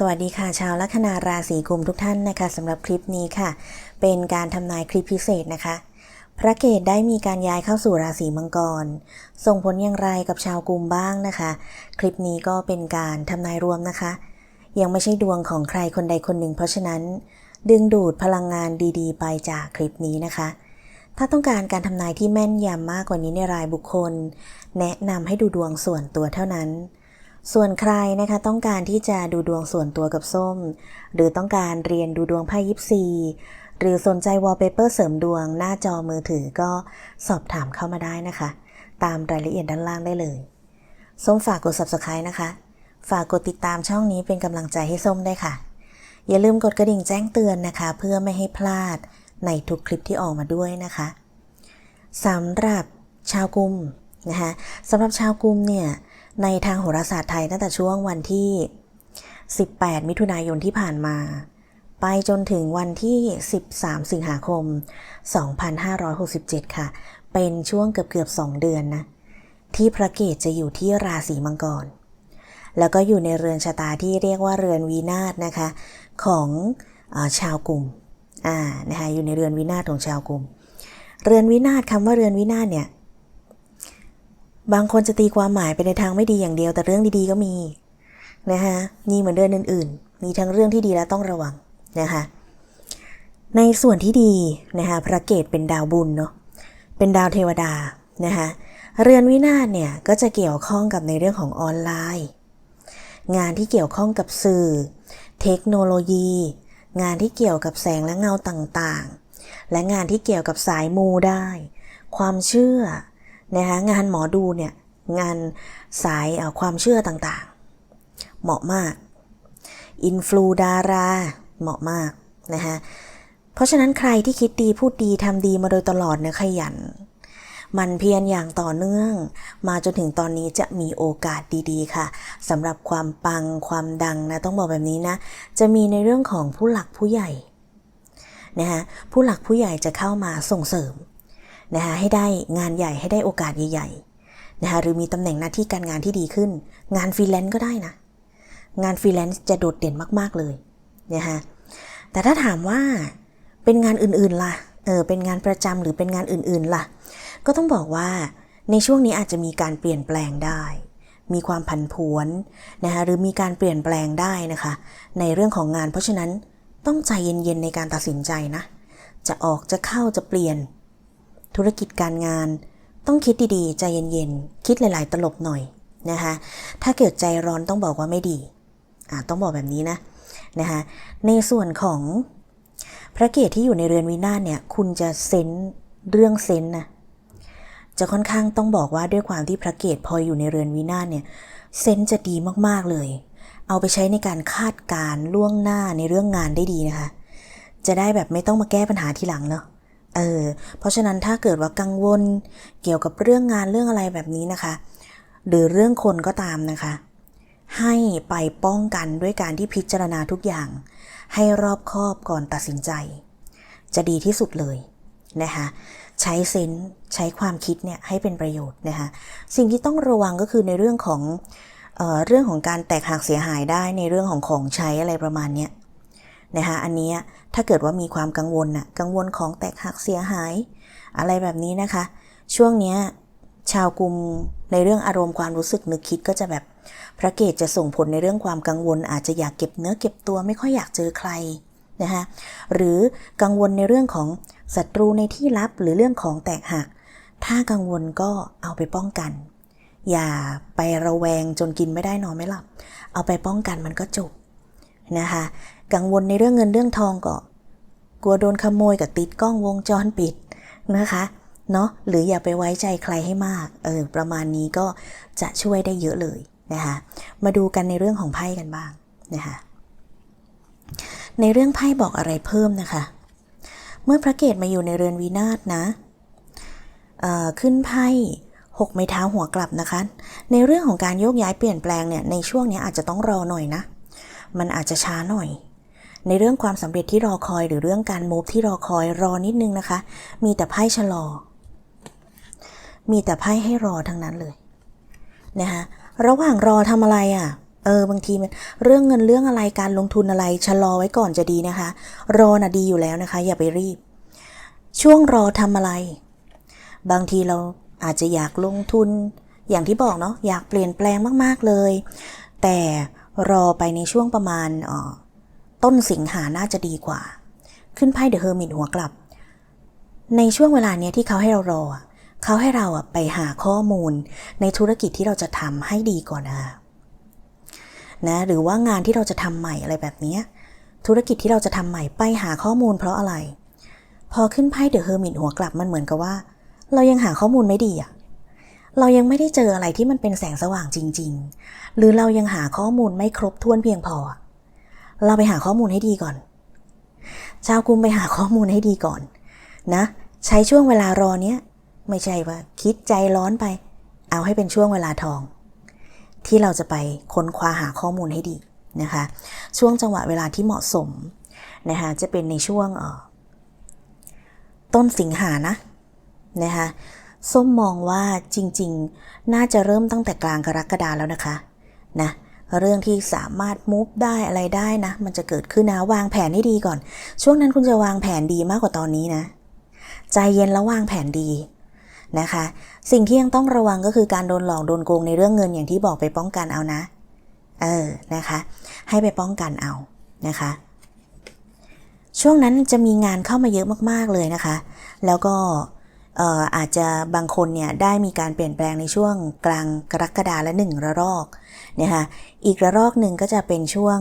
สวัสดีค่ะ ชาวลัคนาราศีกุมทุกท่านนะคะสำหรับคลิปนี้ค่ะ เป็นการทำนายคลิปพิเศษนะคะ พระเกตได้มีการย้ายเข้าสู่ราศีมังกร ส่งผลอย่างไรกับชาวกุมบ้างนะคะ คลิปนี้ก็เป็นการทำนายรวมนะคะ ยังไม่ใช่ดวงของใครคนใดคนหนึ่ง เพราะฉะนั้น ดึงดูดพลังงานดีๆ ไปจากคลิปนี้นะคะ ถ้าต้องการการทำนายที่แม่นยำมากกว่านี้ในรายบุคคล แนะนำให้ดูดวงส่วนตัวเท่านั้น ส่วนใครนะคะต้องการที่จะดูดวงส่วนตัวกับส้ม หรือต้องการเรียนดูดวงไพ่ยิปซีหรือสนใจวอลเปเปอร์เสริมดวงหน้าจอมือถือก็สอบถามเข้ามาได้นะคะ ตามรายละเอียดด้านล่างได้เลย ส้มฝากกด subscribe นะคะ ฝากกดติดตามช่องนี้เป็นกำลังใจให้ส้มได้ค่ะ อย่าลืมกดกระดิ่งแจ้งเตือนนะคะ เพื่อไม่ให้พลาดในทุกคลิปที่ออกมาด้วยนะคะสำหรับชาวกุมนะคะสำหรับชาวกุมเนี่ย ในทางโหราศาสตร์ไทยตั้งแต่ช่วงวันที่ 18 มิถุนายนที่ผ่านมา ไปจนถึงวันที่ 13 สิงหาคม 2567 ค่ะ เป็นช่วงเกือบเกือบ2เดือนนะ ที่พระเกตจะอยู่ที่ราศีมังกร แล้วก็อยู่ในเรือนชะตาที่เรียกว่าเรือนวีนาศนะคะ ของอชาวกลุ่มอ่านะคะอยู่ในเรือนวินาศของชาวกลุ่ม เรือนวินาศคำว่าเรือนวินาศเนี่ย บางคนจะตีความหมายไปในทางไม่ดีอย่างเดียว แต่เรื่องดีๆก็มีนะคะนี่เหมือนเดือนอื่น ๆ มีทั้งเรื่องที่ดีและต้องระวังนะคะในส่วนที่ดีนะคะพระเกตเป็นดาวบุญเนาะเป็นดาวเทวดานะคะเรือนวินาศเนี่ยก็จะเกี่ยวข้องกับในเรื่องของออนไลน์ งานที่เกี่ยวข้องกับสื่อ เทคโนโลยี งานที่เกี่ยวกับแสงและเงาต่างๆ และงานที่เกี่ยวกับสายมูได้ ความเชื่อ นะคะงานหมอดูเนี่ยงานสายความเชื่อต่างๆ เหมาะมากอินฟลูดาราเหมาะมากนะคะเพราะฉะนั้นใครที่คิดดีพูดดีทำดีมาโดยตลอดเนี่ยขยัน มันเพียรอย่างต่อเนื่อง มาจนถึงตอนนี้จะมีโอกาสดีๆ ค่ะสำหรับความปังความดังนะต้องบอกแบบนี้นะ จะมีในเรื่องของผู้หลักผู้ใหญ่นะคะผู้หลักผู้ใหญ่จะเข้ามาส่งเสริม นะคะให้ได้งานใหญ่ให้ได้โอกาสใหญ่ๆนะคะหรือมีตำแหน่งหน้าที่การงานที่ดีขึ้น งานฟรีแลนซ์ก็ได้นะ งานฟรีแลนซ์จะโดดเด่นมากๆเลยนะคะแต่ถ้าถามว่าเป็นงานอื่นๆล่ะเออเป็นงานประจำหรือเป็นงานอื่นๆล่ะ ก็ต้องบอกว่าในช่วงนี้อาจจะมีการเปลี่ยนแปลงได้ มีความผันผวนนะคะหรือมีการเปลี่ยนแปลงได้นะคะ ในเรื่องของงาน เพราะฉะนั้นต้องใจเย็นๆในการตัดสินใจนะ จะออกจะเข้าจะเปลี่ยน ธุรกิจการงาน ต้องคิดดีๆ ใจเย็นๆ คิดหลายๆ ตลบหน่อยนะคะ ถ้าเกิดใจร้อนต้องบอกว่าไม่ดีอ่าต้องบอกแบบนี้นะนะคะในส่วนของพระเกตที่อยู่ในเรือนวินาศเนี่ย คุณจะเซนเรื่องเซนนะจะค่อนข้างต้องบอกว่าด้วยความที่พระเกตพออยู่ในเรือนวินาศเนี่ยเซนจะดีมากๆเลย เอาไปใช้ในการคาดการล่วงหน้าในเรื่องงานได้ดีนะคะ จะได้แบบไม่ต้องมาแก้ปัญหาทีหลังเนาะ เออเพราะฉะนั้นถ้าเกิดว่ากังวลเกี่ยวกับเรื่องงานเรื่องอะไรแบบนี้นะคะ หรือเรื่องคนก็ตามนะคะ ให้ไปป้องกันด้วยการที่พิจารณาทุกอย่าง ให้รอบคอบก่อนตัดสินใจ จะดีที่สุดเลยนะคะใช้เซนใช้ความคิดเนี่ยให้เป็นประโยชน์นะคะสิ่งที่ต้องระวังก็คือในเรื่องของเออเรื่องของการแตกหักเสียหายได้ในเรื่องของของใช้อะไรประมาณเนี้ย นะคะอันนี้ถ้าเกิดว่ามีความกังวลน่ะกังวลของแตกหักเสียหาย อะไรแบบนี้นะคะ ช่วงเนี้ยชาวกลุ่มในเรื่องอารมณ์ความรู้สึกนึกคิดก็จะแบบพระเกตจะส่งผลในเรื่องความกังวล อาจจะอยากเก็บเนื้อเก็บตัวไม่ค่อยอยากเจอใครนะคะหรือกังวลในเรื่องของศัตรูในที่ลับหรือเรื่องของแตกหัก ถ้ากังวลก็เอาไปป้องกัน อย่าไประแวงจนกินไม่ได้นอนไม่หลับ เอาไปป้องกันมันก็จบนะคะ กังวลในเรื่องเงินเรื่องทองก็กลัวโดนขโมยกับติดกล้องวงจรปิดนะคะเนาะหรืออย่าไปไว้ใจใครให้มากเออประมาณนี้ก็จะช่วยได้เยอะเลยนะคะมาดูกันในเรื่องของไพ่กันบ้างนะคะในเรื่องไพ่บอกอะไรเพิ่มนะคะ เมื่อพระเกตมาอยู่ในเรือนวินาศนะขึ้นไพ่หกไม้เท้าหัวกลับนะคะ ในเรื่องของการโยกย้ายเปลี่ยนแปลงเนี่ยในช่วงนี้อาจจะต้องรอหน่อยนะ มันอาจจะช้าหน่อย ในเรื่องความสำเร็จที่รอคอย หรือเรื่องการมูฟที่รอคอยรอนิดนึงนะคะ มีแต่ไพ่ชะลอ มีแต่ไพ่ให้รอทั้งนั้นเลยนะคะระหว่างรอทำอะไรอะ่ะเออบางทีมันเรื่องเงินเรื่องอะไรการลงทุนอะไรชะลอไว้ก่อนจะดีนะคะ รอน่ะดีอยู่แล้วนะคะ อย่าไปรีบ ช่วงรอทำอะไร บางทีเราอาจจะอยากลงทุน อย่างที่บอกเนาะอยากเปลี่ยนแปลงมาก ๆเลย แต่รอไปในช่วงประมาณอ่อ ต้นสิงหาน่าจะดีกว่า ขึ้นไพ่เดอะเฮอร์มิตหัวกลับ ในช่วงเวลาเนี้ยที่เขาให้เรารอเขาให้เราอะไปหาข้อมูลในธุรกิจที่เราจะทำให้ดีก่อนนะคะนะหรือว่างานที่เราจะทำใหม่อะไรแบบเนี้ยธุรกิจที่เราจะทำใหม่ไปหาข้อมูลเพราะอะไร พอขึ้นไพ่เดอะเฮอร์มิตหัวกลับมันเหมือนกับว่า เรายังหาข้อมูลไม่ดีอะเรายังไม่ได้เจออะไรที่มันเป็นแสงสว่างจริง ๆ หรือเรายังหาข้อมูลไม่ครบถ้วนเพียงพอ เราไปหาข้อมูลให้ดีก่อน ชาวกรุงไปหาข้อมูลให้ดีก่อนนะ ใช้ช่วงเวลารอเนี้ยไม่ใช่ว่าคิดใจร้อนไป เอาให้เป็นช่วงเวลาทอง ที่เราจะไปค้นคว้าหาข้อมูลให้ดีนะคะ ช่วงจังหวะเวลาที่เหมาะสมนะคะจะเป็นในช่วงออต้นสิงหานะนะคะส้มมองว่าจริงๆ น่าจะเริ่มตั้งแต่กลางกรกฎาแล้วนะคะนะ เรื่องที่สามารถมูฟได้อะไรได้นะ มันจะเกิดขึ้นนะวางแผนให้ดีก่อน ช่วงนั้นคุณจะวางแผนดีมากกว่าตอนนี้นะ ใจเย็นแล้ววางแผนดีนะคะ สิ่งที่ยังต้องระวังก็คือการโดนหลอกโดนโกงในเรื่องเงินอย่างที่บอกไปป้องกันเอานะ เออนะคะ ให้ไปป้องกันเอานะคะ ช่วงนั้นจะมีงานเข้ามาเยอะมากๆเลยนะคะ แล้วก็เอ่ออาจจะบางคนเนี่ยได้มีการเปลี่ยนแปลงในช่วงกลางกรกฎาและหนึ่งระลอก นะคะอีกระลอกหนึ่งก็จะเป็นช่วง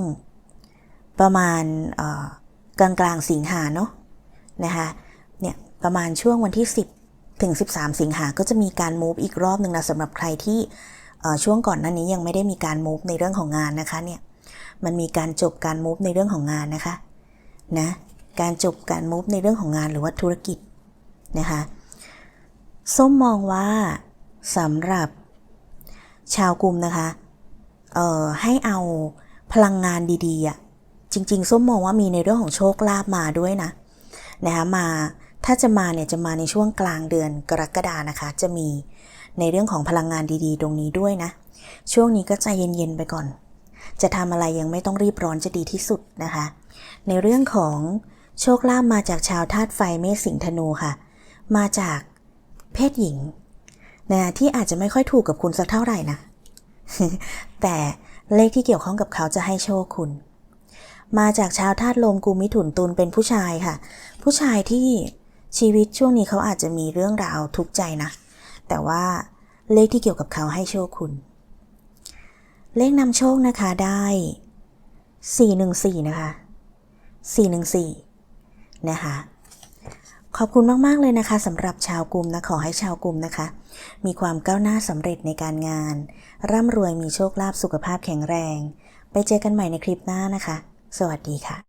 ประมาณกลางกลางสิงหาเนาะนะคะเนี่ยประมาณช่วงวันที่ 10 ถึง 13 สิงหาก็จะมีการ move อีกรอบหนึ่งนะสำหรับใครที่ช่วงก่อนหน้านี้ยังไม่ได้มีการ move ในเรื่องของงานนะคะเนี่ยมันมีการจบการ move ในเรื่องของงานนะคะนะการจบการ move ในเรื่องของงานหรือว่าธุรกิจนะคะส้มมองว่าสำหรับชาวกลุ่มนะคะ เอ่อให้เอาพลังงานดีๆอะจริงๆส้มมองว่ามีในเรื่องของโชคลาภมาด้วยนะนะคะมาถ้าจะมาเนี่ยจะมาในช่วงกลางเดือนกรกฎานะคะ จะมีในเรื่องของพลังงานดีๆ ตรงนี้ด้วยนะ ช่วงนี้ก็ใจเย็นๆไปก่อน จะทำอะไรยังไม่ต้องรีบร้อนจะดีที่สุดนะคะ ในเรื่องของโชคลาภมาจากชาวธาตุไฟเมษสิงธนูค่ะ มาจากเพศหญิงนะที่อาจจะไม่ค่อยถูกกับคุณสักเท่าไหร่นะ แต่เลขที่เกี่ยวข้องกับเขาจะให้โชคคุณ มาจากชาวธาตุลมกุมมิถุนตุลเป็นผู้ชายค่ะ ผู้ชายที่ชีวิตช่วงนี้เขาอาจจะมีเรื่องราวทุกข์ใจนะ แต่ว่าเลขที่เกี่ยวกับเขาให้โชคคุณ เลขนำโชคนะคะได้ 414 นะคะ 414 นะคะ ขอบคุณมากๆเลยนะคะสำหรับชาวกลุ่มนะขอให้ชาวกลุ่มนะคะ มีความก้าวหน้าสำเร็จในการงาน ร่ำรวยมีโชคลาภสุขภาพแข็งแรง ไปเจอกันใหม่ในคลิปหน้านะคะ สวัสดีค่ะ